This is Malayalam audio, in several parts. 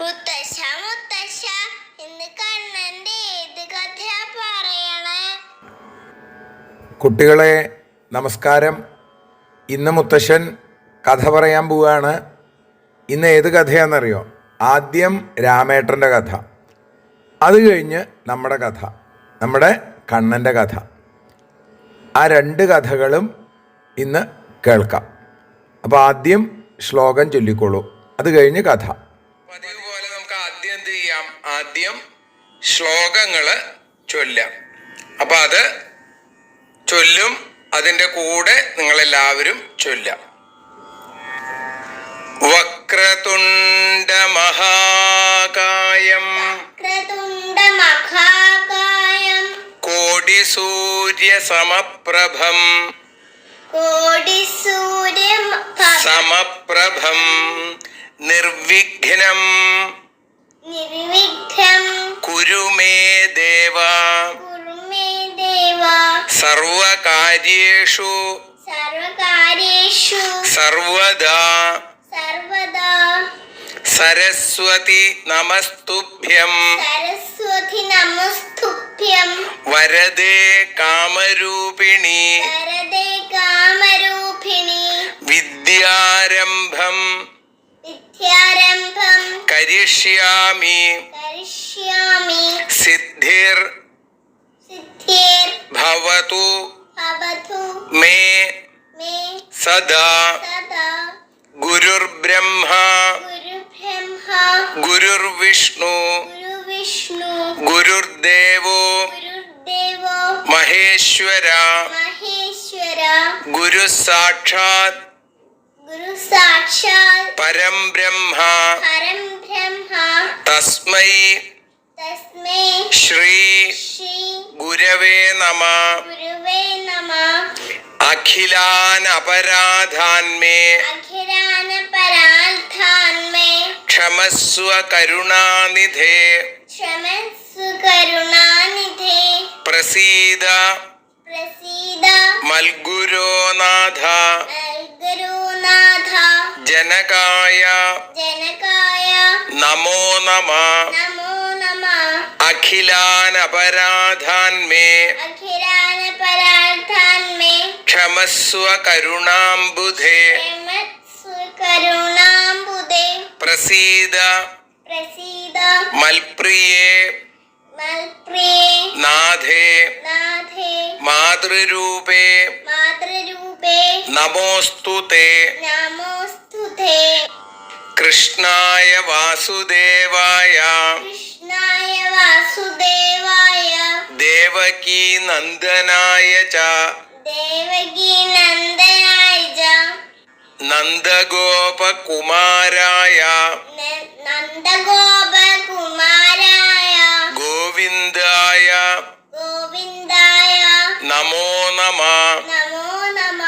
മുത്തശ്ശ മുത്തശ്ശ ഇന്ന് കണ്ണന്റെ ഏത് കഥയാ പറയണേ? കുട്ടികളെ നമസ്കാരം. ഇന്ന് മുത്തശ്ശൻ കഥ പറയാൻ പോവുകയാണ്. ഇന്ന് ഏത് കഥയാണെന്നറിയോ? ആദ്യം രാമേട്ടന്റെ കഥ. അത് കഴിഞ്ഞ് നമ്മുടെ കഥ നമ്മുടെ കണ്ണന്റെ കഥ. ആ രണ്ട് കഥകളും ഇന്ന് കേൾക്കാം. അപ്പോൾ ആദ്യം ശ്ലോകം ചൊല്ലിക്കോളൂ. അത് കഴിഞ്ഞ് കഥ. ആദ്യം ശ്ലോകങ്ങൾ ചൊല്ലാം. അപ്പം അത് ചൊല്ലും അതിന്റെ കൂടെ നിങ്ങളെല്ലാവരും ചൊല്ലാം. വക്രതുണ്ട മഹാകായം കോടി സൂര്യ സമപ്രഭം കോടി സൂര്യ സമപ്രഭം നിർവിഘ്നം സർവകാര്യേഷു സർവകാര്യേഷു. സർവദാ. സർവദാ. സരസ്വതി നമസ്തുഭ്യം. സരസ്വതി നമസ്തുഭ്യം. വരദേ കാമരൂപിണി. വരദേ കാമരൂപിണി. വിദ്യാരംഭം. വിദ്യാരംഭം. കരിഷ്യാമി. കരിഷ്യാമി. സിദ്ധിർ. സിദ്ധിർ. ഭവതു. മേ സദാ ഗുരുർബ്രഹ്മ ഗുരുബ്രഹ്മ ഗുരുർവിഷ്ണു ഗുരുദേവോ മഹേശ്വര ഗുരു സാക്ഷാത് ശ്രീ ഗുരവേ നമ. അഖിലാൻ പരാർത്ഥാന്മേ ക്ഷമസ്വ കരുണാനിധേ. പ്രസീദ. മൽഗുരോനാഥ ഗുരുനാഥ ജനകായ. നമോ. നമ അഖിലാൻ അപരാധാൻമേ അഖിലാന പരാർത്ഥാന്മേ ക്ഷമസ്വ കരുണാംബുധേ കരുണാംബുധേ പ്രസീദ പ്രസീദ മൽപ്രിയേ മൽപ്രിയേ നാഥേ നാഥേ മാതൃരൂപേ മാതൃരൂപേ നമോസ്തുതേ നമോസ്തുതേ കൃഷ്ണായ വാസുദേവായ കൃഷ്ണായ വാസുദേവായ. ദേവകീ നന്ദനായ ച. ദേവകി നന്ദനായ ച. നന്ദഗോപകുമാരായ. നന്ദഗോപകുമാരായ. ഗോവിന്ദായ. ഗോവിന്ദായ. നമോ നമ. നമോ നമ.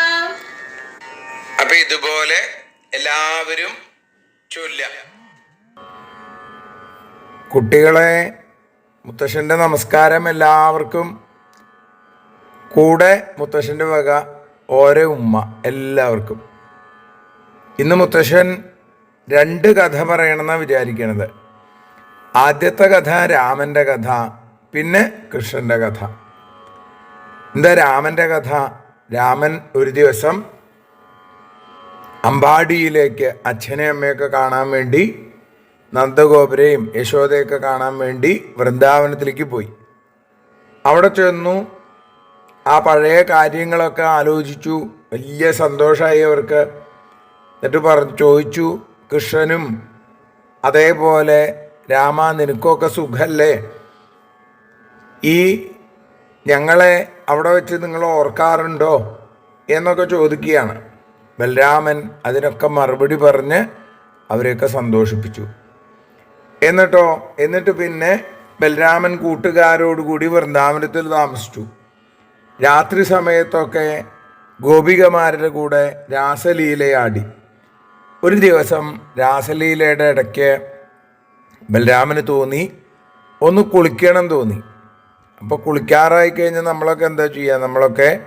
അപ്പൊ ഇതുപോലെ എല്ലാവരും ചൊല്ല കുട്ടികളെ മുത്തശ്ശന്റെ നമസ്കാരം എല്ലാവർക്കും. കൂടെ മുത്തശ്ശന്റെ വക ഓരോ ഉമ്മ എല്ലാവർക്കും. ഇന്ന് മുത്തശ്ശൻ രണ്ട് കഥ പറയണമെന്നാണ് വിചാരിക്കണത്. ആദ്യത്തെ കഥ രാമന്റെ കഥ പിന്നെ കൃഷ്ണന്റെ കഥ. എന്താ രാമന്റെ കഥ? രാമൻ ഒരു ദിവസം അമ്പാടിയിലേക്ക് അച്ഛനെ അമ്മയൊക്കെ കാണാൻ വേണ്ടി നന്ദഗോപുരയും യശോദയൊക്കെ കാണാൻ വേണ്ടി വൃന്ദാവനത്തിലേക്ക് പോയി. അവിടെ ചെന്നു. ആ പഴയ കാര്യങ്ങളൊക്കെ ആലോചിച്ചു. വലിയ സന്തോഷമായി അവർക്ക്. എന്നിട്ട് പറഞ്ഞു ചോദിച്ചു. കൃഷ്ണനും അതേപോലെ രാമ നിനക്കൊക്കെ സുഖല്ലേ? ഈ ഞങ്ങളെ അവിടെ വെച്ച് നിങ്ങൾ ഓർക്കാറുണ്ടോ? എന്നൊക്കെ ചോദിക്കുകയാണ്. ബലരാമൻ അതിനൊക്കെ മറുപടി പറഞ്ഞ് അവരെയൊക്കെ സന്തോഷിപ്പിച്ചു. എന്നിട്ടോ? എന്നിട്ട് പിന്നെ ബലരാമൻ കൂട്ടുകാരോടുകൂടി വൃന്ദാവനത്തിൽ താമസിച്ചു. രാത്രി സമയത്തൊക്കെ ഗോപികമാരുടെ കൂടെ രാസലീലയാടി. ഒരു ദിവസം രാസലീലയുടെ ഇടയ്ക്ക് ബലരാമന് തോന്നി ഒന്ന് കുളിക്കണം തോന്നി. അപ്പോൾ കുളിക്കാറായി കഴിഞ്ഞാൽ നമ്മളൊക്കെ എന്താ ചെയ്യുക നമ്മളൊക്കെ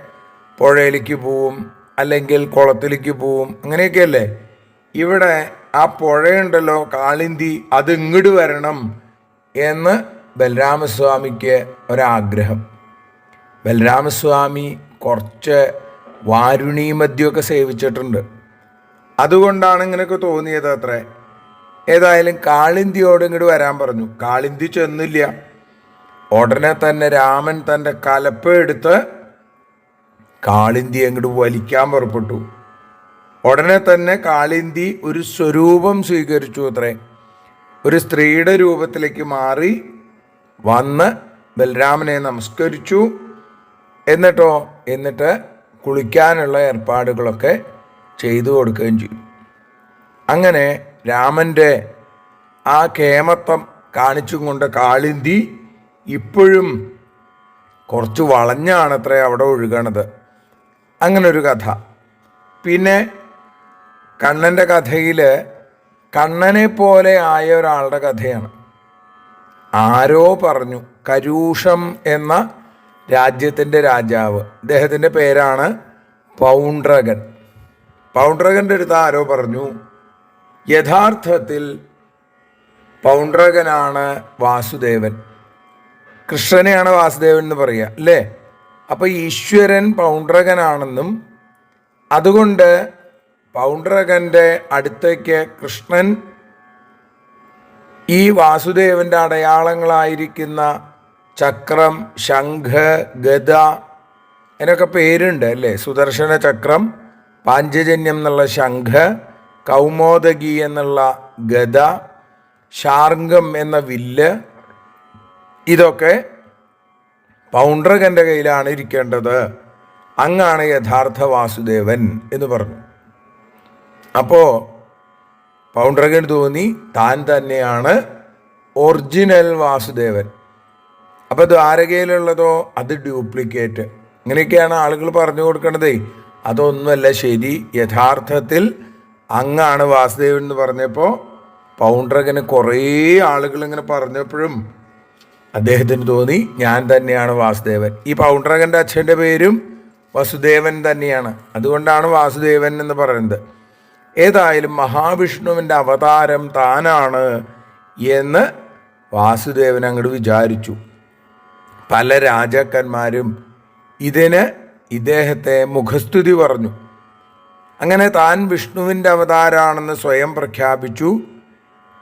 പുഴയിലേക്ക് പോവും അല്ലെങ്കിൽ കുളത്തിലേക്ക് പോവും അങ്ങനെയൊക്കെയല്ലേ? ഇവിടെ ആ പുഴയുണ്ടല്ലോ കാളിന്തി അത് ഇങ്ങോട്ട് വരണം എന്ന് ബലരാമസ്വാമിക്ക് ഒരാഗ്രഹം. ബലരാമസ്വാമി കുറച്ച് വാരുണി മദ്യമൊക്കെ സേവിച്ചിട്ടുണ്ട്. അതുകൊണ്ടാണ് ഇങ്ങനെയൊക്കെ തോന്നിയത് അത്രേ. ഏതായാലും കാളിന്തിയോട് ഇങ്ങോട്ട് വരാൻ പറഞ്ഞു. കാളിന്തി ചെന്നില്ല. ഉടനെ തന്നെ രാമൻ തന്റെ കലപ്പ എടുത്ത് കാളിന്തി അങ്ങോട്ട് വലിക്കാൻ പുറപ്പെട്ടു. ഉടനെ തന്നെ കാളിന്തി ഒരു സ്വരൂപം സ്വീകരിച്ചു അത്രേ. ഒരു സ്ത്രീയുടെ രൂപത്തിലേക്ക് മാറി വന്ന് ബലരാമനെ നമസ്കരിച്ചു. എന്നിട്ടോ എന്നിട്ട് കുളിക്കാനുള്ള ഏർപ്പാടുകളൊക്കെ ചെയ്തു കൊടുക്കുകയും ചെയ്തു. അങ്ങനെ രാമന്റെ ആ കേമത്വം കാണിച്ചും കൊണ്ട് കാളിന്തി ഇപ്പോഴും കുറച്ച് വളഞ്ഞാണത്രേ അവിടെ ഒഴുകണത്. അങ്ങനൊരു കഥ. പിന്നെ കണ്ണന്റെ കഥയിൽ കണ്ണനെ പോലെ ആയ ഒരാളുടെ കഥയാണ്. ആരോ പറഞ്ഞു കരൂഷം എന്ന രാജ്യത്തിന്റെ രാജാവ്. അദ്ദേഹത്തിന്റെ പേരാണ് പൗണ്ട്രകൻ. പൗണ്ട്രകന്റെ അടുത്ത് ആരോ പറഞ്ഞു യഥാർത്ഥത്തിൽ പൗണ്ട്രകനാണ് വാസുദേവൻ. കൃഷ്ണനെയാണ് വാസുദേവൻ എന്ന് പറയുക അല്ലേ? അപ്പോൾ ഈശ്വരൻ പൗണ്ട്രകനാണെന്നും അതുകൊണ്ട് പൗണ്ട്രകന്റെ അടുത്തേക്ക് കൃഷ്ണൻ ഈ വാസുദേവന്റെ അടയാളങ്ങളായിരിക്കുന്ന ചക്രം ശംഖ് ഗദ അതിനൊക്കെ പേരുണ്ട് അല്ലേ? സുദർശന ചക്രം പാഞ്ചജന്യം എന്നുള്ള ശംഖ് കൗമോദകി എന്നുള്ള ഗദ ശാർങ്കം എന്ന വില്ല് ഇതൊക്കെ പൗണ്ട്രകന്റെ കയ്യിലാണ് ഇരിക്കേണ്ടത്. അങ്ങാണ് യഥാർത്ഥ വാസുദേവൻ എന്ന് പറഞ്ഞു. അപ്പോൾ പൗണ്ട്രകൻ തോന്നി താൻ തന്നെയാണ് ഒറിജിനൽ വാസുദേവൻ. അപ്പോൾ ദ്വാരകയിലുള്ളതോ അത് ഡ്യൂപ്ലിക്കേറ്റ്. ഇങ്ങനെയൊക്കെയാണ് ആളുകൾ പറഞ്ഞു കൊടുക്കണതേ. അതൊന്നുമല്ല ശരി യഥാർത്ഥത്തിൽ അങ്ങാണ് വാസുദേവൻ എന്ന് പറഞ്ഞപ്പോൾ പൗണ്ട്രകന് കുറേ ആളുകൾ ഇങ്ങനെ പറഞ്ഞപ്പോഴും അദ്ദേഹത്തിന് തോന്നി ഞാൻ തന്നെയാണ് വാസുദേവൻ. ഈ പൗണ്ട്രകന്റെ അച്ഛന്റെ പേരും വസുദേവൻ തന്നെയാണ്. അതുകൊണ്ടാണ് വാസുദേവൻ എന്ന് പറയുന്നത്. ഏതായാലും മഹാവിഷ്ണുവിന്റെ അവതാരം താനാണ് എന്ന് വാസുദേവൻ അങ്ങോട്ട് വിചാരിച്ചു. പല രാജാക്കന്മാരും ഇതിന് ഇദ്ദേഹത്തെ മുഖസ്തുതി പറഞ്ഞു. അങ്ങനെ താൻ വിഷ്ണുവിന്റെ അവതാരാണെന്ന് സ്വയം പ്രഖ്യാപിച്ചു.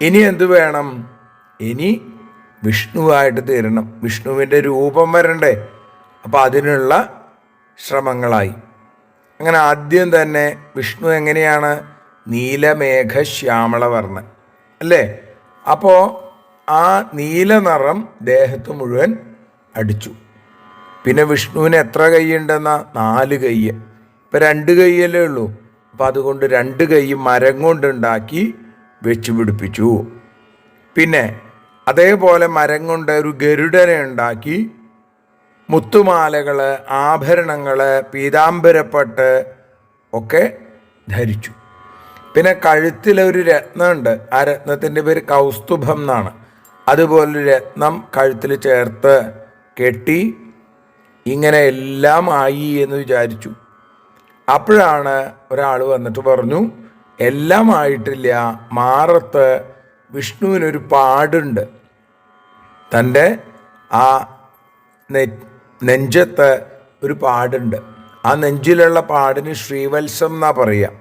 ഇനി എന്തു വേണം? ഇനി വിഷ്ണുവായിട്ട് തീരണം. വിഷ്ണുവിന്റെ രൂപം വരണ്ടേ. അപ്പോൾ അതിനുള്ള ശ്രമങ്ങളായി. അങ്ങനെ ആദ്യം തന്നെ വിഷ്ണു എങ്ങനെയാണ് നീലമേഘ ശ്യാമളവർണൻ അല്ലേ? അപ്പോൾ ആ നീല നിറം ദേഹത്ത് മുഴുവൻ അടിച്ചു. പിന്നെ വിഷ്ണുവിന് എത്ര കൈയുണ്ടെന്ന? നാല് കൈ ഇപ്പം രണ്ട് കൈയല്ലേ ഉള്ളൂ. അപ്പം അതുകൊണ്ട് രണ്ട് കൈ മരം കൊണ്ടുണ്ടാക്കി വെച്ച് പിടിപ്പിച്ചു. പിന്നെ അതേപോലെ മരം കൊണ്ട് ഒരു ഗരുഡനെ ഉണ്ടാക്കി മുത്തുമാലകൾ ആഭരണങ്ങൾ പീതാംബരപ്പട്ട് ഒക്കെ ധരിച്ചു. പിന്നെ കഴുത്തിലൊരു രത്നമുണ്ട്. ആ രത്നത്തിന്റെ പേര് കൗസ്തുഭം എന്നാണ്. അതുപോലെ രത്നം കഴുത്തിൽ ചേർത്ത് കെട്ടി ഇങ്ങനെ എല്ലാം ആയി എന്ന് വിചാരിച്ചു. അപ്പോഴാണ് ഒരാൾ വന്നിട്ട് പറഞ്ഞു എല്ലാം ആയിട്ടില്ല. മാറത്ത് വിഷ്ണുവിനൊരു പാടുണ്ട്. തന്റെ ആ നെഞ്ചത്ത് ഒരു പാടുണ്ട്. ആ നെഞ്ചിലുള്ള പാടിന് ശ്രീവത്സം എന്നാ പറയുക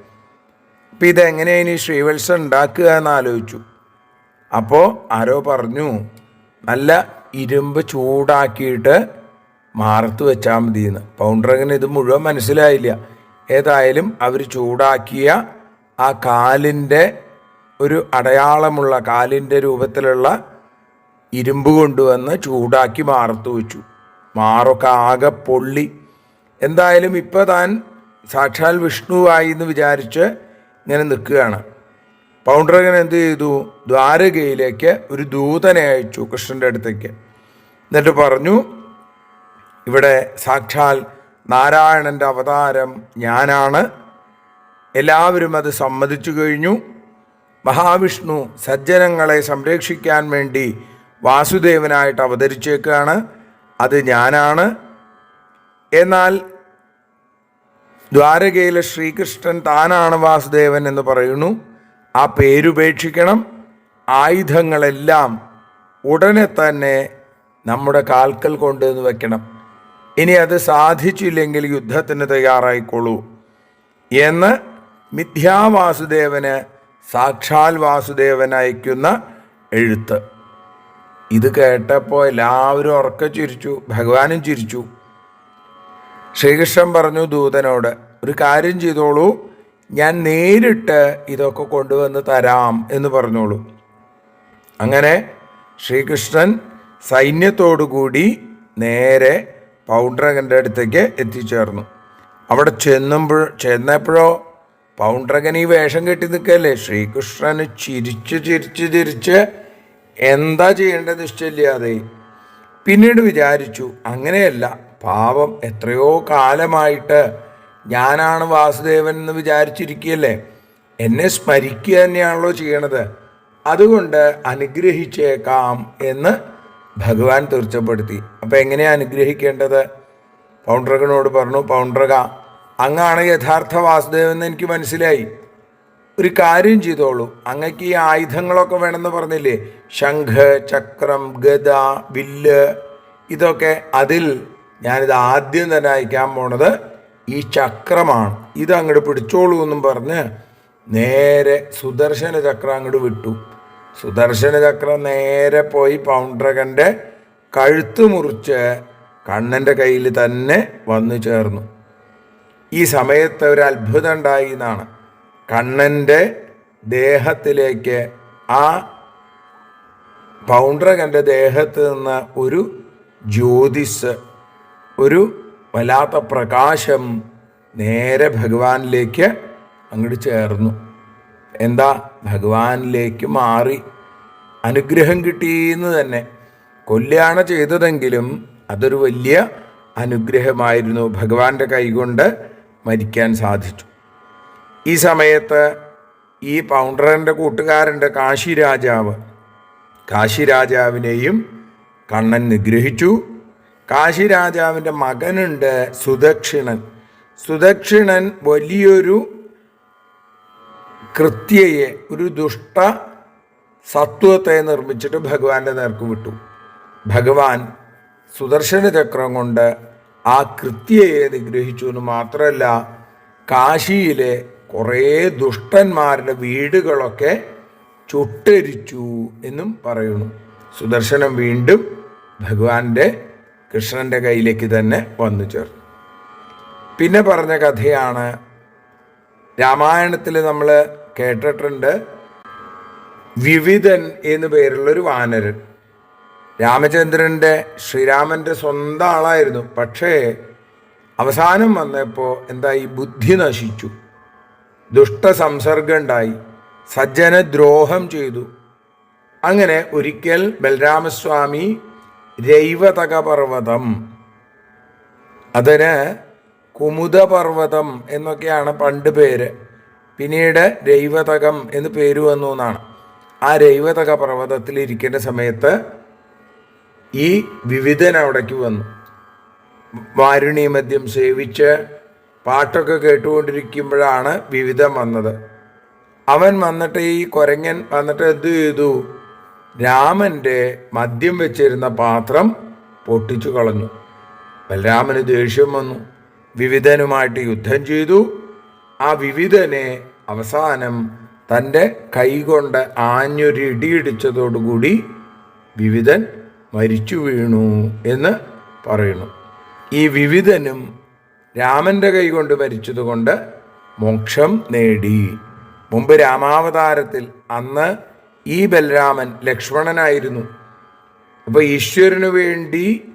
അപ്പം ഇതെങ്ങനെയാണ് ഇനി ശ്രീവത്സം ഉണ്ടാക്കുക എന്ന് ആലോചിച്ചു. അപ്പോൾ ആരോ പറഞ്ഞു നല്ല ഇരുമ്പ് ചൂടാക്കിയിട്ട് മാറത്ത് വെച്ചാൽ മതിയെന്ന്. പൗണ്ടറങ്ങനെ ഇത് മുഴുവൻ മനസ്സിലായില്ല. ഏതായാലും അവർ ചൂടാക്കിയ ആ കാലിന്റെ ഒരു അടയാളമുള്ള കാലിന്റെ രൂപത്തിലുള്ള ഇരുമ്പ് കൊണ്ടുവന്ന് ചൂടാക്കി മാറത്ത് വെച്ചു. മാറൊക്കെ ആകെ പൊള്ളി. എന്തായാലും ഇപ്പോൾ താൻ സാക്ഷാൽ വിഷ്ണുവായി എന്ന് വിചാരിച്ച് ഇങ്ങനെ നിൽക്കുകയാണ്. പൗണ്ഡ്രകൻ എന്ത് ചെയ്തു? ദ്വാരകയിലേക്ക് ഒരു ദൂതനെ അയച്ചു കൃഷ്ണന്റെ അടുത്തേക്ക്. എന്നിട്ട് പറഞ്ഞു ഇവിടെ സാക്ഷാൽ നാരായണന്റെ അവതാരം ഞാനാണ്. എല്ലാവരും അത് സമ്മതിച്ചു കഴിഞ്ഞു. മഹാവിഷ്ണു സജ്ജനങ്ങളെ സംരക്ഷിക്കാൻ വേണ്ടി വാസുദേവനായിട്ട് അവതരിച്ചേക്കാണ്. അത് ഞാനാണ്. എന്നാൽ ദ്വാരകയിലെ ശ്രീകൃഷ്ണൻ താനാണ് വാസുദേവൻ എന്ന് പറയുന്നു. ആ പേരുപേക്ഷിക്കണം. ആയുധങ്ങളെല്ലാം ഉടനെ തന്നെ നമ്മുടെ കാൽക്കൽ കൊണ്ടുവന്ന് വെക്കണം. ഇനി അത് സാധിച്ചില്ലെങ്കിൽ യുദ്ധത്തിന് തയ്യാറായിക്കോളൂ എന്ന് മിഥ്യാവാസുദേവന് സാക്ഷാൽ വാസുദേവൻ അയക്കുന്ന എഴുത്ത്. ഇത് കേട്ടപ്പോൾ എല്ലാവരും ഉറക്കെ ചിരിച്ചു ഭഗവാനും ചിരിച്ചു. ശ്രീകൃഷ്ണൻ പറഞ്ഞു ദൂതനോട് ഒരു കാര്യം ചെയ്തോളൂ ഞാൻ നേരിട്ട് ഇതൊക്കെ കൊണ്ടുവന്ന് തരാം എന്ന് പറഞ്ഞോളൂ. അങ്ങനെ ശ്രീകൃഷ്ണൻ സൈന്യത്തോടുകൂടി നേരെ പൗണ്ട്രകന്റെ അടുത്തേക്ക് എത്തിച്ചേർന്നു. അവിടെ ചെന്നുമ്പോൾ ചെന്നപ്പോഴോ പൗണ്ട്രകൻ ഈ വേഷം കെട്ടി നിൽക്കല്ലേ? ശ്രീകൃഷ്ണന് ചിരിച്ച് ചിരിച്ച് ചിരിച്ച് എന്താ ചെയ്യേണ്ടത് ഇഷ്ടമില്ലാതെ പിന്നീട് വിചാരിച്ചു അങ്ങനെയല്ല. പാവം എത്രയോ കാലമായിട്ട് ഞാനാണ് വാസുദേവൻ എന്ന് വിചാരിച്ചിരിക്കുകയല്ലേ? എന്നെ സ്മരിക്കുക തന്നെയാണല്ലോ ചെയ്യണത്. അതുകൊണ്ട് അനുഗ്രഹിച്ചേക്കാം എന്ന് ഭഗവാൻ തീർച്ചപ്പെടുത്തി. അപ്പോൾ എങ്ങനെയാണ് അനുഗ്രഹിക്കേണ്ടത്? പൗണ്ട്രകനോട് പറഞ്ഞു പൗണ്ട്രക അങ്ങാണ് യഥാർത്ഥ വാസുദേവൻ എന്ന് എനിക്ക് മനസ്സിലായി. ഒരു കാര്യം ചെയ്തോളൂ. അങ്ങക്ക് ഈ ആയുധങ്ങളൊക്കെ വേണമെന്ന് പറഞ്ഞില്ലേ? ശംഖ് ചക്രം ഗദ വില്ല് ഇതൊക്കെ അതിൽ ഞാനിത് ആദ്യം തന്നെ അയക്കാൻ പോണത് ഈ ചക്രമാണ്. ഇത് അങ്ങോട്ട് പിടിച്ചോളൂ എന്നും പറഞ്ഞ് നേരെ സുദർശന ചക്രം അങ്ങോട്ട് വിട്ടു. സുദർശന ചക്രം നേരെ പോയി പൗണ്ട്രകന്റെ കഴുത്ത് മുറിച്ച് കണ്ണന്റെ കയ്യിൽ തന്നെ വന്നു ചേർന്നു. ഈ സമയത്ത് ഒരു അത്ഭുതം ഉണ്ടായി എന്നാണ്. കണ്ണന്റെ ദേഹത്തിലേക്ക് ആ പൗണ്ട്രകന്റെ ദേഹത്ത് നിന്ന് ഒരു ജ്യോതിസ് ഒരു വല്ലാത്ത പ്രകാശം നേരെ ഭഗവാനിലേക്ക് അങ്ങോട്ട് ചേർന്നു. എന്താ? ഭഗവാനിലേക്ക് മാറി. അനുഗ്രഹം കിട്ടിയെന്ന് തന്നെ. കൊല്ലാണ് ചെയ്തതെങ്കിലും അതൊരു വലിയ അനുഗ്രഹമായിരുന്നു ഭഗവാന്റെ കൈകൊണ്ട് മരിക്കാൻ സാധിച്ചു. ഈ സമയത്ത് ഈ പൗണ്ടറിന്റെ കൂട്ടുകാരുണ്ട് കാശി രാജാവ് കാശി രാജാവിനെയും കണ്ണൻ നിഗ്രഹിച്ചു. കാശി രാജാവിന്റെ മകനുണ്ട് സുദക്ഷിണൻ. സുദക്ഷിണൻ വലിയൊരു കൃത്യയെ ഒരു ദുഷ്ട സത്വത്തെ നിർമ്മിച്ചിട്ട് ഭഗവാന്റെ നേർക്ക് വിട്ടു. ഭഗവാൻ സുദർശന ചക്രം കൊണ്ട് ആ കൃത്യയെ നിഗ്രഹിച്ചു എന്ന് മാത്രമല്ല കാശിയിലെ കുറേ ദുഷ്ടന്മാരുടെ വീടുകളൊക്കെ ചുട്ടരിച്ചു എന്നും പറയുന്നു. സുദർശനം വീണ്ടും ഭഗവാന്റെ കൃഷ്ണന്റെ കയ്യിലേക്ക് തന്നെ വന്നു ചേർന്നു. പിന്നെ പറഞ്ഞ കഥയാണ് രാമായണത്തിൽ നമ്മൾ കേട്ടിട്ടുണ്ട് വിവിധൻ എന്നു പേരുള്ളൊരു വാനരൻ. രാമചന്ദ്രന്റെ ശ്രീരാമന്റെ സ്വന്തം ആളായിരുന്നു. പക്ഷേ അവസാനം വന്നപ്പോൾ എന്തായി? ബുദ്ധി നശിച്ചു. ദുഷ്ടസംസർഗം ഉണ്ടായി. സജ്ജനദ്രോഹം ചെയ്തു. അങ്ങനെ ഒരിക്കൽ ബലരാമസ്വാമി രൈവതക പർവതം അതിന് കുമുദപർവതം എന്നൊക്കെയാണ് പണ്ട് പേര്. പിന്നീട് രൈവതകം എന്ന് പേര് വന്നു എന്നാണ്. ആ രൈവതക പർവതത്തിൽ ഇരിക്കേണ്ട സമയത്ത് ഈ വിവിധൻ അവിടേക്ക് വന്നു. വാരുണി മദ്യം സേവിച്ച് പാട്ടൊക്കെ കേട്ടുകൊണ്ടിരിക്കുമ്പോഴാണ് വിവിധം വന്നത്. അവൻ വന്നിട്ട് ഈ കൊരങ്ങൻ വന്നിട്ട് എന്ത് ചെയ്തു? രാമന്റെ മദ്യം വെച്ചിരുന്ന പാത്രം പൊട്ടിച്ചു കളഞ്ഞു. ബലരാമന് ദേഷ്യം വന്നു. വിവിധനുമായിട്ട് യുദ്ധം ചെയ്തു. ആ വിവിധനെ അവസാനം തന്റെ കൈകൊണ്ട് ആഞ്ഞൊരു ഇടിയിടിച്ചതോടുകൂടി വിവിധൻ മരിച്ചു വീണു എന്ന് പറയുന്നു. ഈ വിവിധനും രാമന്റെ കൈകൊണ്ട് മരിച്ചതുകൊണ്ട് മോക്ഷം നേടി. മുമ്പ് രാമാവതാരത്തിൽ അന്ന് ഈ ബലരാമൻ ലക്ഷ്മണനായിരുന്നു. അപ്പോൾ ഈശ്വരനു വേണ്ടി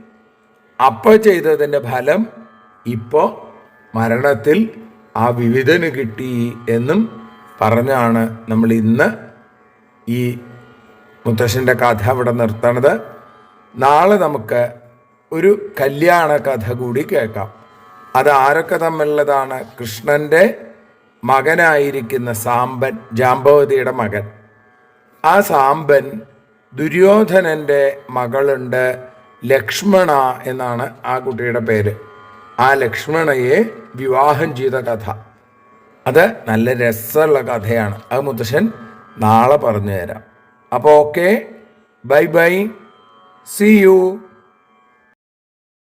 അപ്പ ചെയ്തതിന്റെ ഫലം ഇപ്പോൾ മരണത്തിൽ ആ വിവിധന് കിട്ടി എന്നും പറഞ്ഞാണ് നമ്മൾ ഇന്ന് ഈ മുത്തശ്ശന്റെ കഥ അവിടെ നിർത്തണത്. നാളെ നമുക്ക് ഒരു കല്യാണ കഥ കൂടി കേൾക്കാം. അത് ആരൊക്കെ തമ്മിലുള്ളതാണ്? കൃഷ്ണന്റെ മകനായിരിക്കുന്ന സാമ്പൻ ജാമ്പവതിയുടെ മകൻ. ആ സാമ്പൻ ദുര്യോധനന്റെ മകളുണ്ട് ലക്ഷ്മണ എന്നാണ് ആ കുട്ടിയുടെ പേര്. ആ ലക്ഷ്മണയെ വിവാഹം ചെയ്ത കഥ. അത് നല്ല രസമുള്ള കഥയാണ്. അത് മുത്തശ്ശൻ നാളെ പറഞ്ഞു തരാം അപ്പോൾ okay. Bye bye. See you.